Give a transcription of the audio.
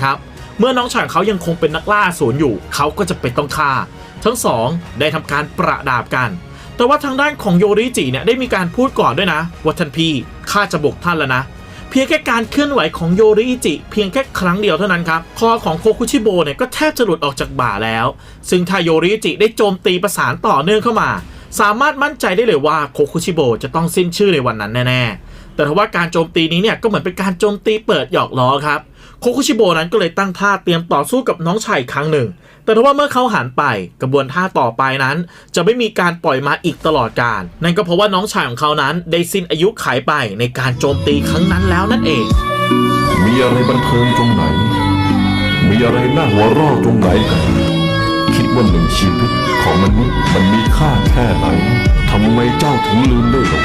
ครับ เมื่อน้องชายของเขายังคงเป็นนักล่าศูนย์อยู่ เขาก็จะเป็นต้องฆ่า ทั้งสองได้ทำการประดาบกัน แต่ว่าทางด้านของโยริจิเนี่ยได้มีการพูดก่อนด้วยนะว่าท่านพี่ข้าจะบุกท่านแล้วนะเพียงแค่การเคลื่อนไหวของโยริจิเพียงแค่ครั้งเดียวเท่านั้นครับ คอของโคคุชิโบเนี่ยก็แทบจะหลุดออกจากบ่าแล้ว ซึ่งถ้าโยริจิได้โจมตีประสานต่อเนื่องเข้ามา สามารถมั่นใจได้เลยว่าโคคุชิโบจะต้องสิ้นชื่อในวันนั้นแน่ๆ แต่ทว่าการโจมตีนี้เนี่ยก็เหมือนเป็นการโจมตีเปิดหยอกล้อครับโคคุชิโบนั้นก็เลยตั้งท่าเตรียมต่อสู้กับน้องชายครั้งหนึ่ง แต่ทว่าเมื่อเขาหันไปกระบวนท่าต่อไปนั้น จะไม่มีการปล่อยมาอีกตลอดการ นั่นก็เพราะว่าน้องชายของเขานั้นได้สิ้นอายุขัยไปในการโจมตีครั้งนั้นแล้วนั่นเอง มีอะไรบันเทิงตรงไหน มีอะไรน่าหัวเราะตรงไหนกัน คิดว่าหนึ่งชีวิตของมนุษย์มันมีค่าแค่ไหนทำไมเจ้าถึงลืมได้หรอ